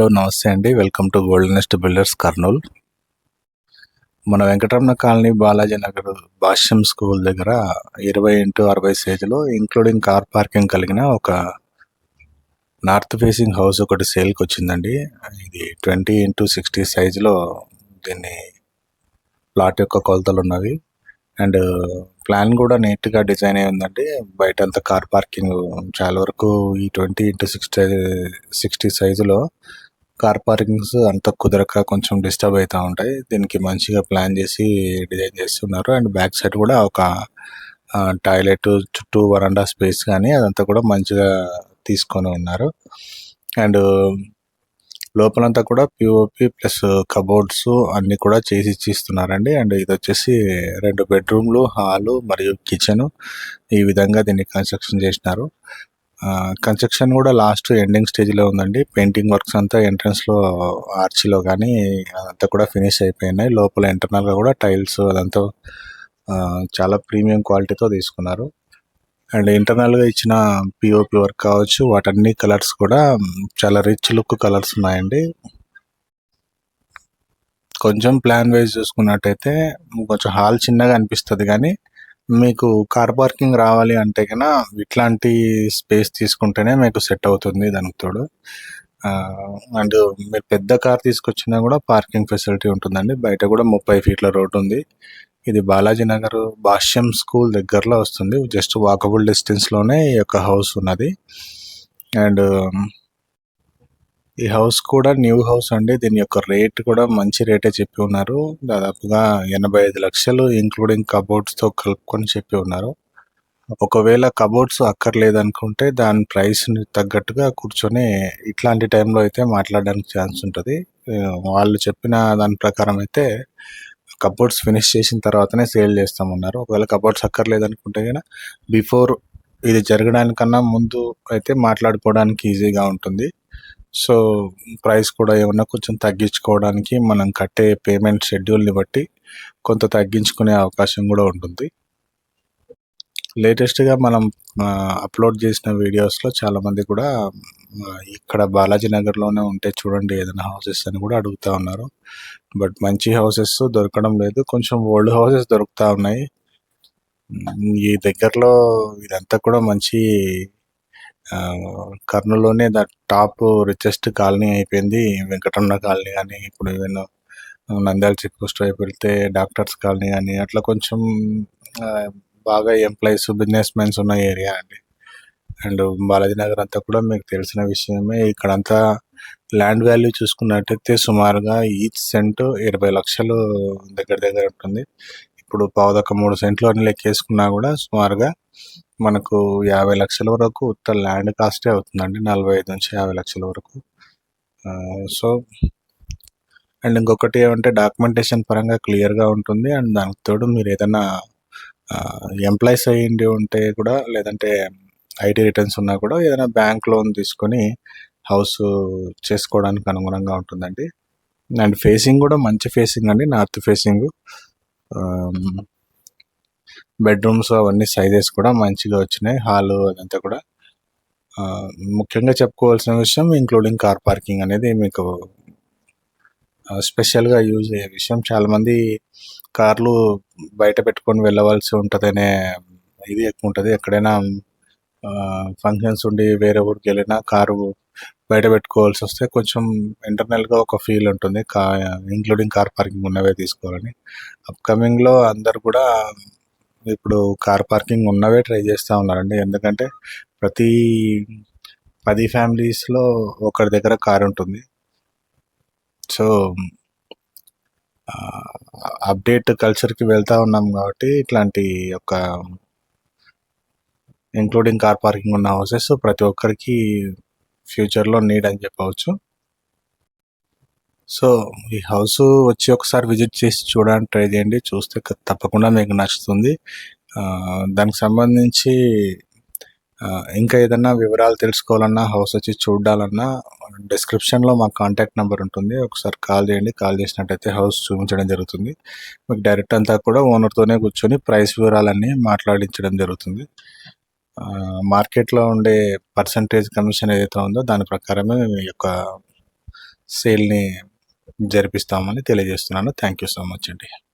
Hello నమస్తే అండి. Welcome to gold nest builders Kurnool మన వెంకటరమణ కాలనీ బాలాజీ నగర్ భాష్యం స్కూల్ దగ్గర ఇరవై ఇంటూ అరవై సైజులో ఇంక్లూడింగ్ కార్ పార్కింగ్ కలిగిన ఒక నార్త్ ఫేసింగ్ హౌస్ ఒకటి సేల్కి వచ్చిందండి. ఇది ట్వంటీ ఇంటూ సిక్స్టీ సైజులో దీన్ని ప్లాట్ యొక్క కొలతలు ఉన్నవి. అండ్ ప్లాన్ కూడా నీట్గా డిజైన్ అయి ఉందండి. బయట అంతా కార్ పార్కింగ్ చాలా వరకు ఈ ట్వంటీ ఇంటూ సిక్స్టీ సిక్స్టీ సైజులో కార్ పార్కింగ్స్ అంత కుదరక కొంచెం డిస్టర్బ్ అవుతూ ఉంటాయి. దీనికి మంచిగా ప్లాన్ చేసి డిజైన్ చేస్తున్నారు. అండ్ బ్యాక్ సైడ్ కూడా ఒక టాయిలెట్ చుట్టూ వరండా స్పేస్ కానీ అదంతా కూడా మంచిగా తీసుకొని ఉన్నారు. అండ్ లోపలంతా కూడా పిఓపి ప్లస్ కబోర్డ్స్ అన్ని కూడా చేసి ఇచ్చిస్తున్నారండి. అండ్ ఇది వచ్చేసి రెండు బెడ్రూమ్లు హాలు మరియు కిచెన్ ఈ విధంగా దీన్ని కన్స్ట్రక్షన్ చేసినారు. కన్స్ట్రక్షన్ కూడా లాస్ట్ ఎండింగ్ స్టేజ్లో ఉందండి. పెయింటింగ్ వర్క్స్ అంతా ఎంట్రన్స్లో ఆర్చిలో కానీ అదంతా కూడా ఫినిష్ అయిపోయినాయి. లోపల ఇంటర్నల్గా కూడా టైల్స్ అదంతా చాలా ప్రీమియం క్వాలిటీతో తీసుకున్నారు. అండ్ ఇంటర్నల్గా ఇచ్చిన పిఓపి వర్క్ కావచ్చు వాటన్ని కలర్స్ కూడా చాలా రిచ్ లుక్ కలర్స్ ఉన్నాయండి. కొంచెం ప్లాన్ వైజ్ చూసుకున్నట్టయితే కొంచెం హాల్ చిన్నగా అనిపిస్తుంది కానీ మీకు కార్ పార్కింగ్ రావాలి అంటే కన్నా ఇట్లాంటి స్పేస్ తీసుకుంటేనే మీకు సెట్ అవుతుంది దానికి తోడు. అండ్ మీరు పెద్ద కార్ తీసుకొచ్చినా కూడా పార్కింగ్ ఫెసిలిటీ ఉంటుందండి. బయట కూడా ముప్పై ఫీట్ల రోడ్ ఉంది. ఇది బాలాజీ నగర్ భాష్యం స్కూల్ దగ్గరలో వస్తుంది. జస్ట్ వాకబుల్ డిస్టెన్స్లోనే ఈ యొక్క హౌస్ ఉన్నది. అండ్ ఈ హౌస్ కూడా న్యూ హౌస్ అండి. దీని యొక్క రేట్ కూడా మంచి రేటే చెప్పి ఉన్నారు. దాదాపుగా ఎనభై ఐదు లక్షలు ఇంక్లూడింగ్ కబోర్డ్స్తో కలుపుకొని చెప్పి ఉన్నారు. ఒకవేళ కబోర్డ్స్ అక్కర్లేదనుకుంటే దాని ప్రైస్ని తగ్గట్టుగా కూర్చొని ఇట్లాంటి టైంలో అయితే మాట్లాడడానికి ఛాన్స్ ఉంటుంది. వాళ్ళు చెప్పిన దాని ప్రకారం అయితే కబోర్డ్స్ ఫినిష్ చేసిన తర్వాతనే సేల్ చేస్తామన్నారు. ఒకవేళ కబోర్డ్స్ అక్కర్లేదు అనుకుంటే కనుక బిఫోర్ ఇది జరగడానికన్నా ముందు అయితే మాట్లాడుకోవడానికి ఈజీగా ఉంటుంది. సో ప్రైస్ కూడా ఏమన్నా కొంచెం తగ్గించుకోవడానికి మనం కట్టే పేమెంట్ షెడ్యూల్ని బట్టి కొంత తగ్గించుకునే అవకాశం కూడా ఉంటుంది. లేటెస్ట్గా మనం అప్లోడ్ చేసిన వీడియోస్లో చాలామంది కూడా ఇక్కడ బాలాజీ నగర్లోనే ఉంటే చూడండి ఏదైనా హౌసెస్ అని కూడా అడుగుతూ ఉన్నారు. బట్ మంచి హౌసెస్ దొరకడం లేదు. కొంచెం ఓల్డ్ హౌసెస్ దొరుకుతూ ఉన్నాయి. ఈ దగ్గరలో ఇదంతా కూడా మంచి కర్నూలులోనే ద టాప్ రిచెస్ట్ కాలనీ అయిపోయింది. వెంకటరమణ కాలనీ కానీ ఇప్పుడు ఈవెన్ నంద్యాల చెక్ పోస్ట్ వైపు వెళ్తే డాక్టర్స్ కాలనీ కానీ అట్లా కొంచెం బాగా ఎంప్లాయీస్ బిజినెస్ మెన్స్ ఉన్న ఏరియా అండి. అండ్ బాలాజీ నగర్ అంతా కూడా మీకు తెలిసిన విషయమే. ఇక్కడంతా ల్యాండ్ వాల్యూ చూసుకున్నట్టయితే సుమారుగా ఈచ్ సెంటు ఇరవై లక్షలు దగ్గర దగ్గర ఉంటుంది. ఇప్పుడు పావుదక్క మూడు సెంట్లు అని లెక్కేసుకున్నా కూడా సుమారుగా మనకు యాభై లక్షల వరకు ఉత్త ల్యాండ్ కాస్టే అవుతుందండి. నలభై ఐదు నుంచి యాభై లక్షల వరకు. సో అండ్ ఇంకొకటి ఏమంటే డాక్యుమెంటేషన్ పరంగా క్లియర్గా ఉంటుంది. అండ్ దానికి తోడు మీరు ఏదైనా ఎంప్లాయీస్ అయ్యింది ఉంటే కూడా లేదంటే ఐటీ రిటర్న్స్ ఉన్నా కూడా ఏదైనా బ్యాంక్ లోన్ తీసుకొని హౌస్ చేసుకోవడానికి అనుగుణంగా ఉంటుందండి. అండ్ ఫేసింగ్ కూడా మంచి ఫేసింగ్ అండి. North facing. బెడ్రూమ్స్ అవన్నీ సైజెస్ కూడా మంచిగా వచ్చినాయి. హాల్ అదంతా కూడా. ముఖ్యంగా చెప్పుకోవాల్సిన విషయం ఇంక్లూడింగ్ కార్ పార్కింగ్ అనేది మీకు స్పెషల్గా యూజ్ అయ్యే విషయం. చాలామంది కార్లు బయట పెట్టుకొని వెళ్ళవలసి ఉంటుందనే ఇది ఎక్కువ ఉంటుంది. ఎక్కడైనా ఫంక్షన్స్ ఉండి వేరే ఊరికి వెళ్ళినా కారు బయట పెట్టుకోవాల్సి వస్తే కొంచెం ఇంటర్నల్గా ఒక ఫీల్ ఉంటుంది. కా ఇంక్లూడింగ్ కార్ పార్కింగ్ ఉన్నవే తీసుకోవాలని. అప్కమింగ్లో అందరు కూడా ఇప్పుడు కార్ పార్కింగ్ ఉన్నవే ట్రై చేస్తూ ఉన్నారండి ఎందుకంటే ప్రతి పది ఫ్యామిలీస్లో ఒకరి దగ్గర కార్ ఉంటుంది. సో అప్డేట్ కల్చర్కి వెళ్తూ ఉన్నాం కాబట్టి ఇట్లాంటి ఒక ఇంక్లూడింగ్ కార్ పార్కింగ్ ఉన్న హౌసెస్ ప్రతి ఒక్కరికి ఫ్యూచర్లో నీడ్ అని చెప్పవచ్చు. సో ఈ హౌస్ వచ్చి ఒకసారి విజిట్ చేసి చూడడానికి ట్రై చేయండి. చూస్తే తప్పకుండా మీకు నచ్చుతుంది. దానికి సంబంధించి ఇంకా ఏదన్నా వివరాలు తెలుసుకోవాలన్నా హౌస్ వచ్చి చూడాలన్నా డిస్క్రిప్షన్లో మా కాంటాక్ట్ నెంబర్ ఉంటుంది. ఒకసారి కాల్ చేయండి. కాల్ చేసినట్టయితే హౌస్ చూపించడం జరుగుతుంది. మీకు డైరెక్ట్ అంతా కూడా ఓనర్తోనే కూర్చొని ప్రైస్ వివరాలన్నీ మాట్లాడించడం జరుగుతుంది. మార్కెట్లో ఉండే పర్సంటేజ్ కమిషన్ ఏదైతే ఉందో దాని ప్రకారమే మీ యొక్క సేల్ని జరిపిస్తామని తెలియజేస్తున్నాను. థ్యాంక్ యూ సో మచ్ అండి.